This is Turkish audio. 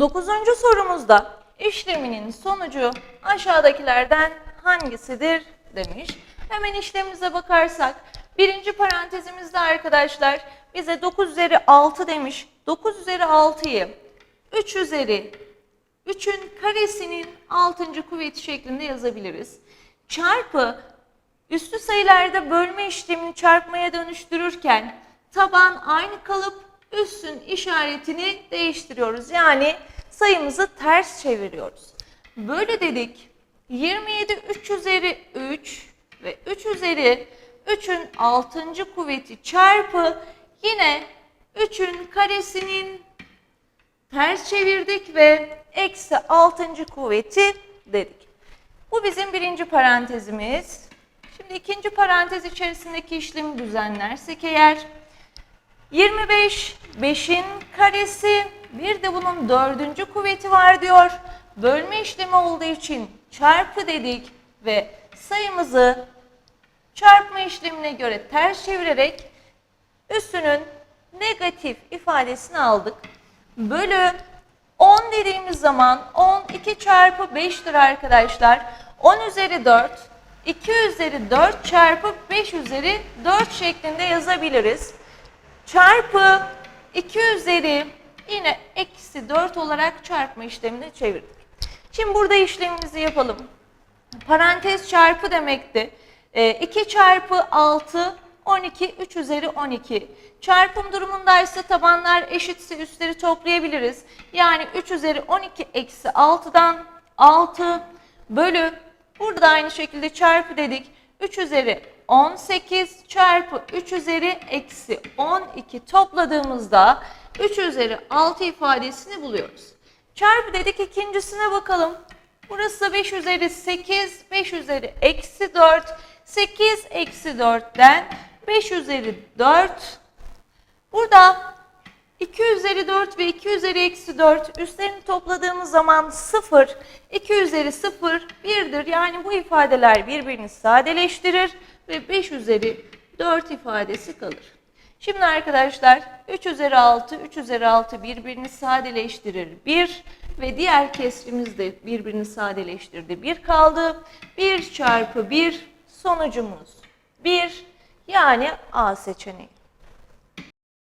Dokuzuncu sorumuzda işleminin sonucu aşağıdakilerden hangisidir demiş. Hemen işlemimize bakarsak birinci parantezimizde arkadaşlar bize 9 üzeri 6 demiş. 9 üzeri 6'yı 3 üzeri 3'ün karesinin 6. kuvveti şeklinde yazabiliriz. Çarpı üstü sayılarda bölme işlemini çarpmaya dönüştürürken taban aynı kalıp üstün işaretini değiştiriyoruz. Yani sayımızı ters çeviriyoruz. Böyle dedik. 27 3 üzeri 3 ve 3 üzeri 3'ün 6. kuvveti çarpı yine 3'ün karesinin ters çevirdik ve eksi 6. kuvveti dedik. Bu bizim birinci parantezimiz. Şimdi ikinci parantez içerisindeki işlemi düzenlersek eğer 25, 5'in karesi, bir de bunun dördüncü kuvveti var diyor. Bölme işlemi olduğu için çarpı dedik ve sayımızı çarpma işlemine göre ters çevirerek üstünün negatif ifadesini aldık. Bölü 10 dediğimiz zaman 10 2 çarpı 5'tir arkadaşlar. 10 üzeri 4, 2 üzeri 4 çarpı 5 üzeri 4 şeklinde yazabiliriz. Çarpı 2 üzeri yine eksi 4 olarak çarpma işlemini çevirdik. Şimdi burada işlemimizi yapalım. Parantez çarpı demekti. 2 çarpı 6 12 3 üzeri 12. Çarpım durumundaysa tabanlar eşitse üstleri toplayabiliriz. Yani 3 üzeri 12 eksi 6'dan 6 bölü burada da aynı şekilde çarpı dedik. 3 üzeri 18 çarpı 3 üzeri eksi 12 topladığımızda 3 üzeri 6 ifadesini buluyoruz. Çarpı dedik ikincisine bakalım. Burası da 5 üzeri 8, 5 üzeri eksi 4, 8 eksi 4'ten 5 üzeri 4. Burada 2 üzeri 4 ve 2 üzeri eksi 4 üstlerini topladığımız zaman 0, 2 üzeri 0 1'dir. Yani bu ifadeler birbirini sadeleştirir ve 5 üzeri 4 ifadesi kalır. Şimdi arkadaşlar 3 üzeri 6, 3 üzeri 6 birbirini sadeleştirir 1 ve diğer kesrimiz de birbirini sadeleştirdi 1 kaldı. 1 çarpı 1 sonucumuz 1 yani A seçeneği.